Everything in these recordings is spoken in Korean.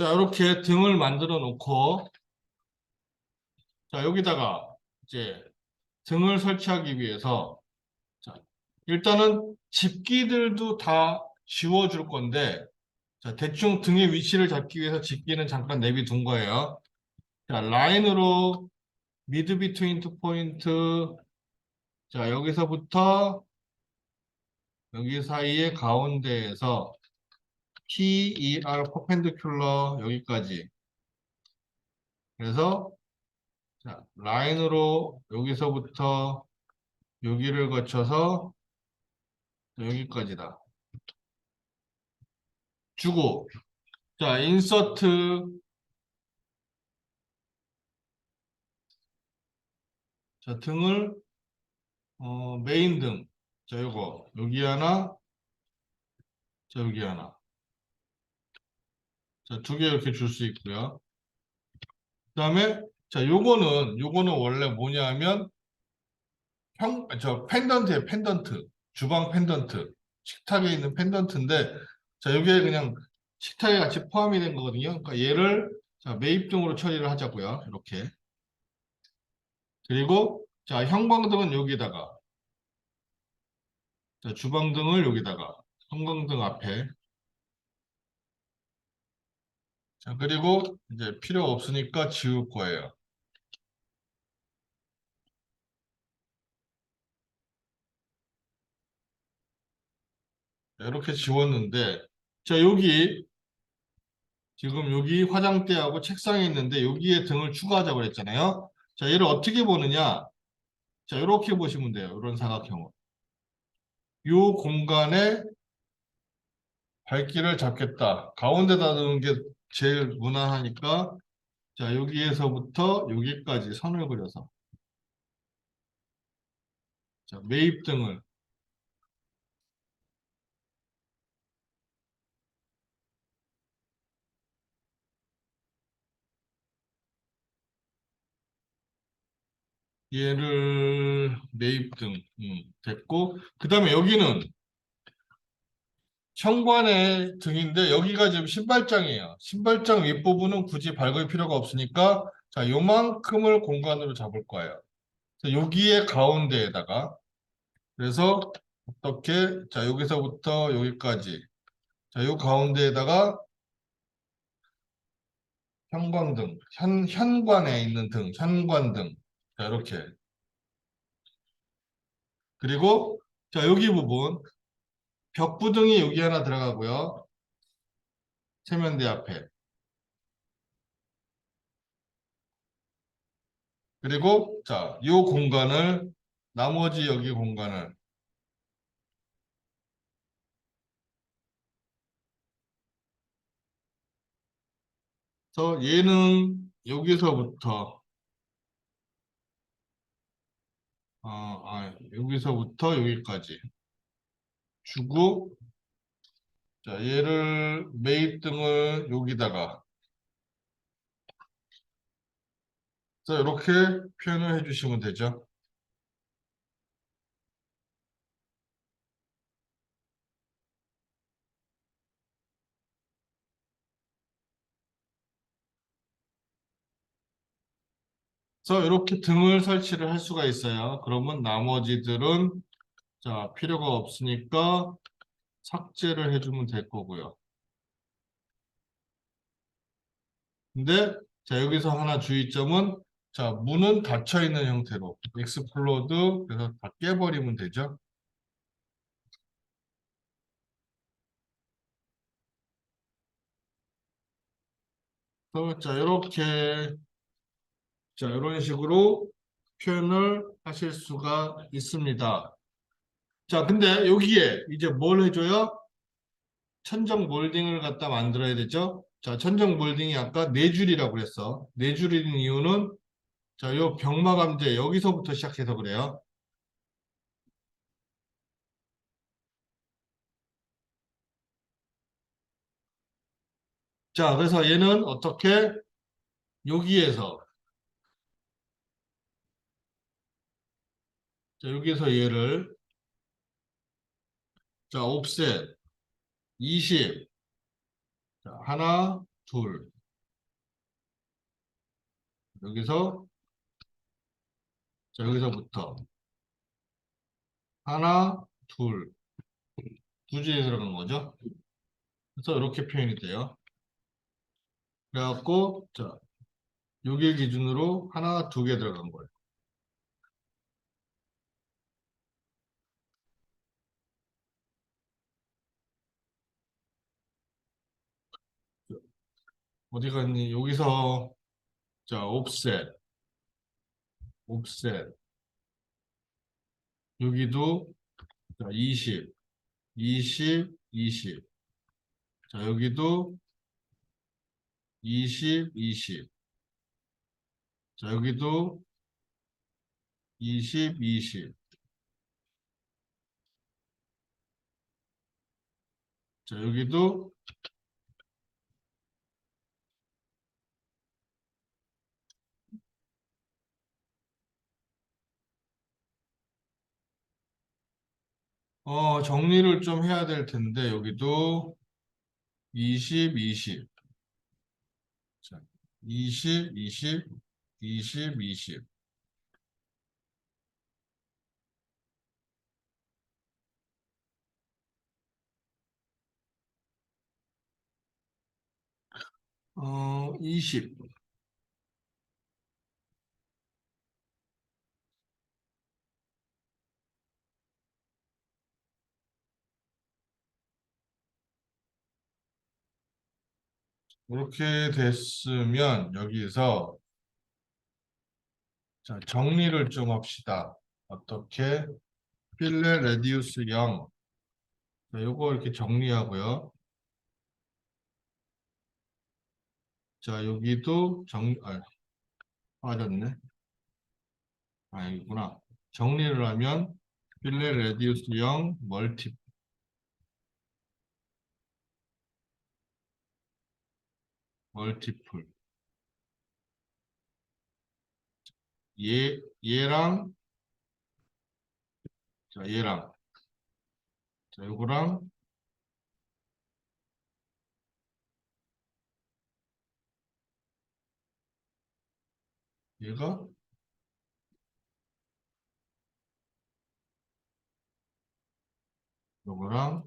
자, 이렇게 등을 만들어 놓고, 자, 여기다가 이제 등을 설치하기 위해서, 자, 일단은 집기들도 다 지워 줄 건데, 자, 대충 등의 위치를 잡기 위해서 집기는 잠깐 내비둔 거예요. 자, 라인으로 미드 비트윈 투 포인트, 자, 여기서부터 여기 사이의 가운데에서 PER 퍼펜디큘러 여기까지. 그래서 자, 라인으로 여기서부터 여기를 거쳐서 여기까지다. 주고 자, 인서트 자, 등을 어, 메인 등. 자, 요거 여기 하나 자, 여기 하나. 자, 두 개 이렇게 줄 수 있고요. 그 다음에 자, 요거는 요거는 원래 뭐냐면 형, 저 펜던트예요, 펜던트. 주방 펜던트. 식탁에 있는 펜던트인데 자, 여기에 그냥 식탁에 같이 포함이 된 거거든요. 그러니까 얘를 자, 매입등으로 처리를 하자고요. 이렇게. 그리고 자, 형광등은 여기다가 자, 주방등을 여기다가 형광등 앞에 자, 그리고 이제 필요 없으니까 지울 거예요. 자, 이렇게 지웠는데, 자, 여기, 지금 여기 화장대하고 책상이 있는데, 여기에 등을 추가하자고 그랬잖아요. 자, 얘를 어떻게 보느냐? 자, 이렇게 보시면 돼요. 이런 사각형을. 요 공간에 밝기를 잡겠다. 가운데다 두는 게 제일 무난하니까 자 여기에서부터 여기까지 선을 그려서. 자 매입 등을. 얘를 매입 등 음, 됐고 그 다음에 여기는 현관의 등인데 여기가 지금 신발장이에요. 신발장 윗부분은 굳이 밟을 필요가 없으니까 자 요만큼을 공간으로 잡을 거예요. 자, 여기에 가운데에다가 그래서 어떻게 자 여기서부터 여기까지 자요 가운데에다가 형광등 현 현관에 있는 등 현관등 자 이렇게 그리고 자 여기 부분 벽부등이 여기 하나 들어가고요. 세면대 앞에. 그리고 자, 요 공간을 나머지 여기 공간을 그래서 얘는 여기서부터 어, 아, 여기서부터 여기까지 주고 자 얘를 매입 등을 여기다가 자 이렇게 표현을 해주시면 되죠. 그래서 이렇게 등을 설치를 할 수가 있어요. 그러면 나머지들은 자 필요가 없으니까 삭제를 해주면 될 거고요. 근데 자 여기서 하나 주의점은 자 문은 닫혀 있는 형태로 익스플로드 그래서 다 깨버리면 되죠. 자 이렇게 자 이런 식으로 표현을 하실 수가 있습니다. 자 근데 여기에 이제 뭘 해줘요? 천정 몰딩을 갖다 만들어야 되죠. 자, 천정 몰딩이 아까 네 줄이라고 그랬어. 네 줄인 이유는 자, 요 병마 감재 여기서부터 시작해서 그래요. 자, 그래서 얘는 어떻게 여기에서 자, 여기서 얘를 자, 옵셋 20 자, 하나, 둘. 여기서 자 여기서부터 하나, 둘, 두 줄이 들어간 거죠. 그래서 이렇게 표현이 돼요. 그래갖고 자 여기 기준으로 하나, 두 개 들어간 거예요. 어디 갔니? 여기서 자 옵셋, 옵셋 여기도 자 20, 20, 20. 자 여기도 20, 20. 자 여기도 20, 20. 자 여기도 어, 정리를 좀 해야 될 텐데, 여기도 20, 20. 자, 20, 20, 20, 20. 어, 20. 이렇게 됐으면 여기서 자, 정리를 좀 합시다. 어떻게? 필레 레디우스 0. 자, 요거 이렇게 정리하고요. 자, 여기도 정, 아, 빠졌네. 아, 여기구나. 정리를 하면 필레 레디우스 0 멀티 멀티플 얘 얘랑 자 얘랑. 자 요거랑. 얘가? 요거랑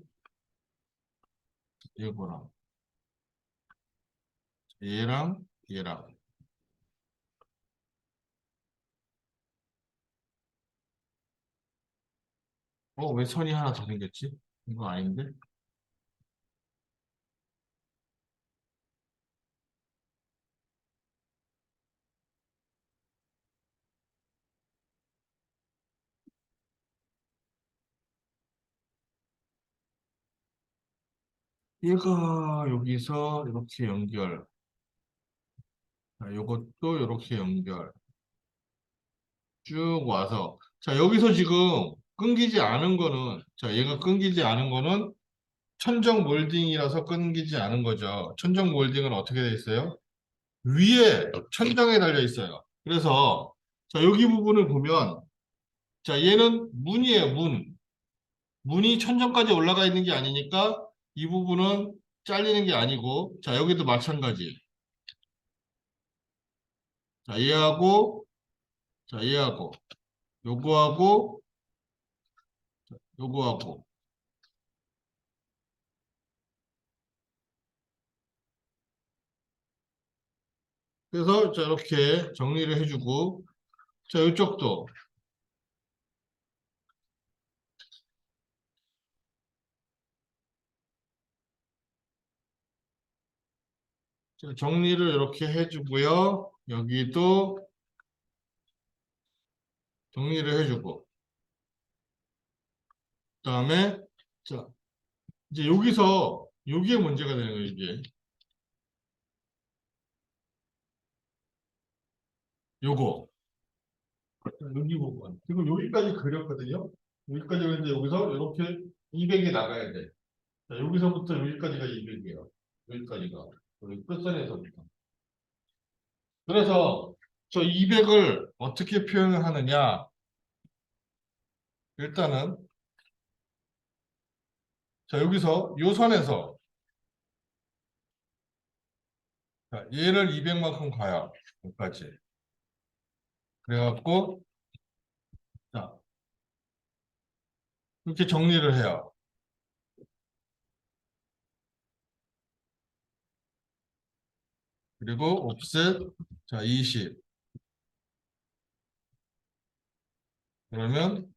요거랑 얘랑 얘랑 어 왜 선이 하나 더 생겼지? 이거 아닌데? 얘가 여기서 이렇게 연결 자, 요것도 이렇게 연결 쭉 와서 자 여기서 지금 끊기지 않은 거는 자 얘가 끊기지 않은 거는 천정 몰딩이라서 끊기지 않은 거죠. 천정 몰딩은 어떻게 돼 있어요? 위에 천정에 달려 있어요. 그래서 자 여기 부분을 보면 자 얘는 문이에요 문 문이 천정까지 올라가 있는 게 아니니까 이 부분은 잘리는 게 아니고 자 여기도 마찬가지 자 얘하고? 자 얘하고. 요거하고? 자, 요거하고. 그래서 자 이렇게 정리를 해주고. 자 이쪽도. 자, 정리를 이렇게 해주고요 여기도 정리를 해주고 그 다음에 자 이제 여기서 여기에 문제가 되는 거예요 이게. 요거. 자, 여기 부분 지금 여기까지 그렸거든요. 여기까지 그렸는데 여기서 이렇게 200이 나가야 돼. 자, 여기서부터 여기까지가 200이에요. 여기까지가. 여기 끝선에서부터 그래서 저 200을 어떻게 표현을 하느냐 일단은 자 여기서 요 선에서 자, 얘를 200만큼 가요. 여기까지. 그래갖고, 자, 이렇게 정리를 해요. 그리고 옵셋, 자, 20. 그러면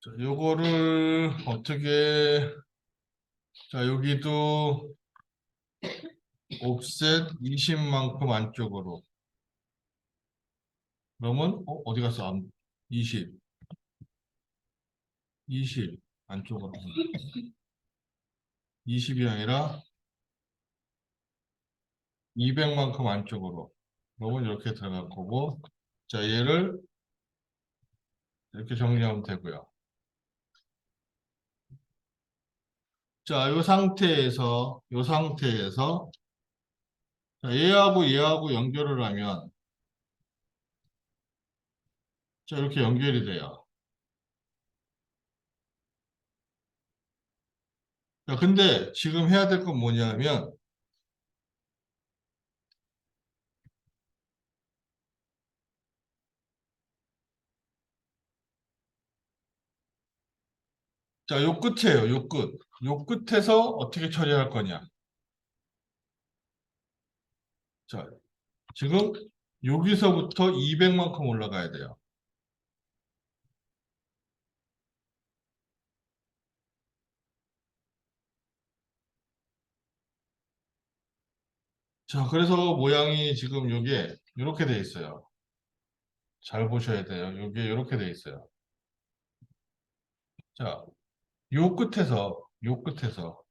자, 요거를 어떻게 자, 여기도 옵셋 20만큼 안쪽으로 그러면 어, 어디 갔어? 안- 20 20 안쪽으로 20이 아니라 200만큼 안쪽으로. 그러면 이렇게 들어갈 거고 자 얘를 이렇게 정리하면 되고요. 자, 이 상태에서 이 상태에서 자, 얘하고 얘하고 연결을 하면 자, 이렇게 연결이 돼요. 자, 근데 지금 해야 될 건 뭐냐면 자, 요 끝이에요. 요 끝. 요 끝에서 어떻게 처리할 거냐. 자, 지금 여기서부터 200만큼 올라가야 돼요. 자, 그래서 모양이 지금 요게 이렇게 돼 있어요. 잘 보셔야 돼요. 요게 이렇게 돼 있어요. 자, 요 끝에서 요 끝에서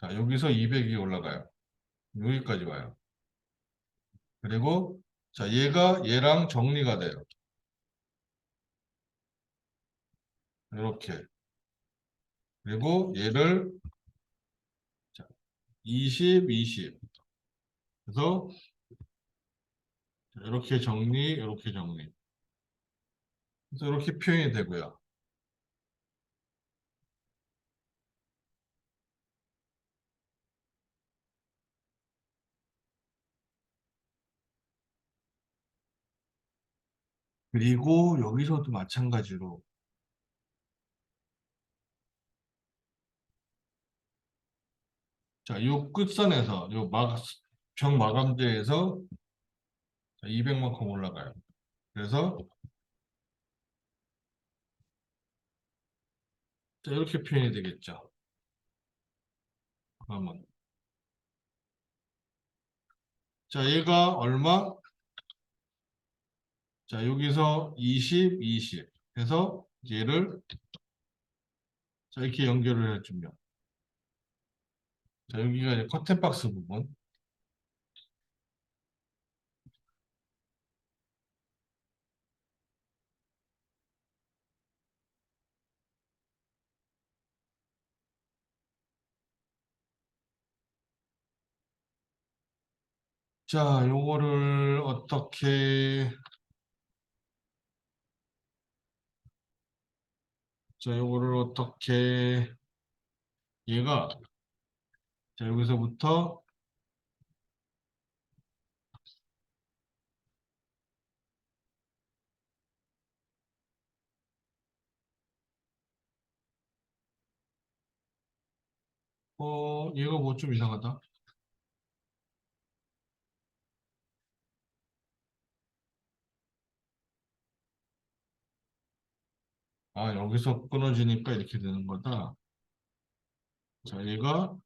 자, 여기서 200이 올라가요. 여기까지 와요. 그리고 자, 얘가 얘랑 정리가 돼요. 이렇게. 그리고 얘를 자, 20, 20. 그래서 자, 이렇게 정리, 이렇게 정리. 그래서 이렇게 표현이 되고요. 그리고 여기서도 마찬가지로 자, 요 끝선에서 요 막, 병 마감재에서 200만큼 올라가요. 그래서 자, 이렇게 표현이 되겠죠. 그러면 자, 얘가 얼마? 자, 여기서 20, 20 해서 얘를 자, 이렇게 연결을 해주면 자, 여기가 이제 커튼 박스 부분. 자, 요거를 어떻게 자, 요거를 어떻게 얘가 자, 여기서부터 어, 얘가 뭐 좀 이상하다. 아, 여기서 끊어지니까 이렇게 되는 거다. 자, 얘가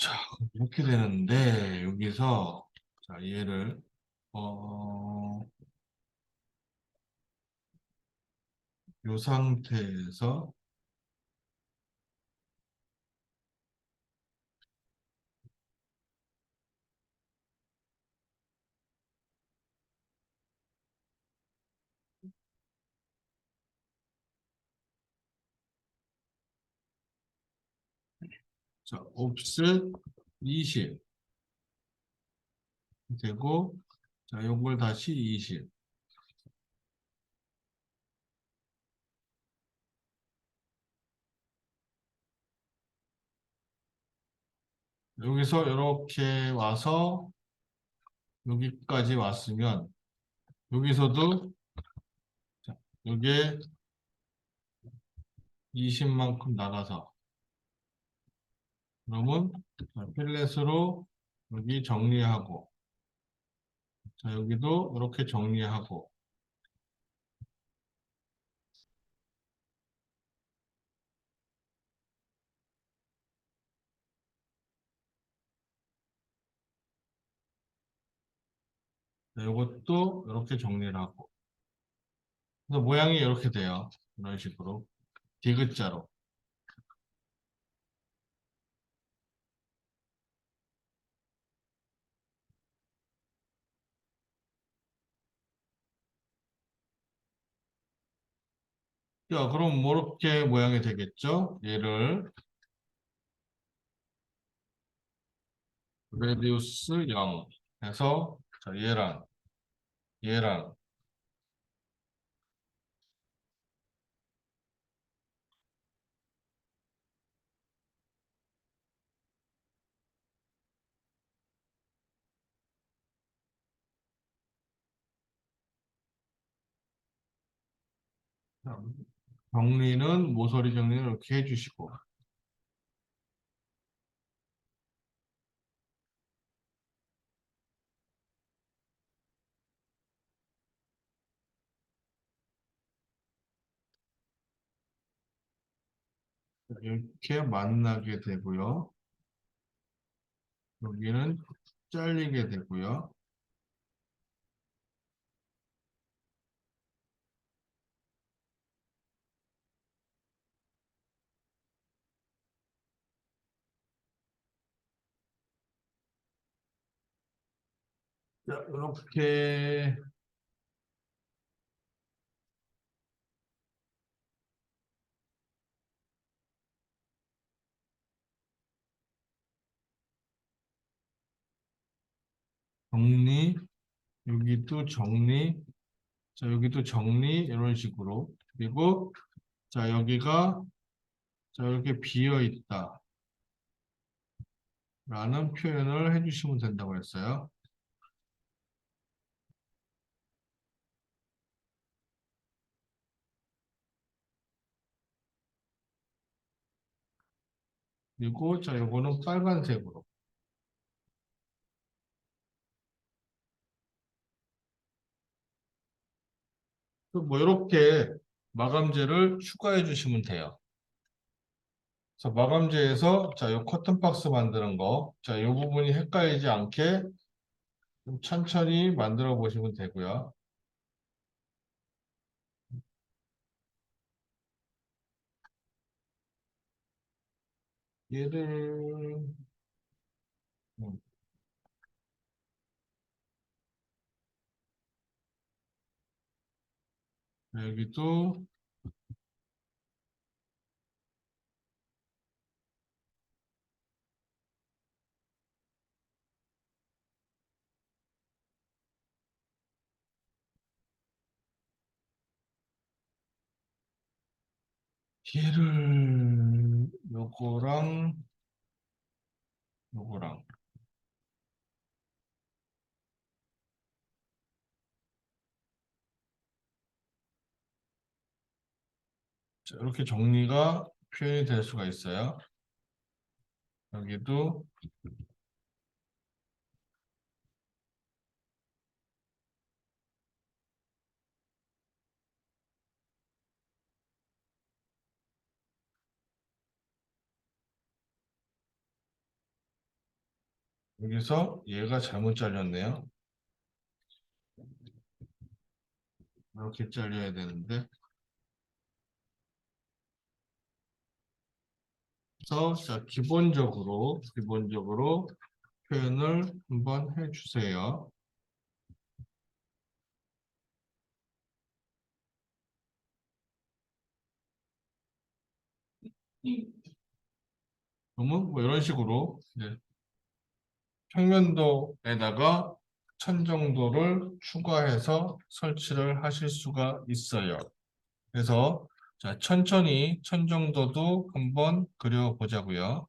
자, 이렇게 되는데 여기서 자, 얘를 어, 요 상태에서 자, offset 20 되고 자, 요걸 다시 20 여기서 이렇게 와서 여기까지 왔으면 여기서도 자, 요게 20만큼 나가서 그러면 자, 필렛으로 여기 정리하고 자 여기도 이렇게 정리하고. 자, 이것도 이렇게 정리를 하고. 그래서 모양이 이렇게 돼요. 이런 식으로. 디귿자로 자, 그럼 뭐 이렇게 모양이 되겠죠? 얘를 레디우스 0 해서 자, 얘랑 얘랑 정리는 모서리 정리를 이렇게 해주시고 이렇게 만나게 되고요. 여기는 잘리게 되고요. 자, 이렇게 정리, 여기도 정리, 자, 여기도 정리, 이런 식으로. 그리고, 자, 여기가, 자, 이렇게 비어 있다. 라는 표현을 해주시면 된다고 했어요. 그리고, 자, 요거는 빨간색으로. 뭐 이렇게 마감재를 추가해 주시면 돼요. 자, 마감재에서 자, 요 커튼 박스 만드는 거. 자, 요 부분이 헷갈리지 않게 좀 천천히 만들어 보시면 되고요. 얘를 음. 여기도 얘를 요거랑 요거랑 자, 이렇게 정리가 표현이 될 수가 있어요. 여기도 여기서 얘가 잘못 잘렸네요. 이렇게 잘려야 되는데 그래서 자 기본적으로 기본적으로 표현을 한번 해주세요. 그러면 뭐 이런 식으로 이제 평면도에다가 천 정도를 추가해서 설치를 하실 수가 있어요. 그래서 자 천천히 천 정도도 한번 그려보자고요.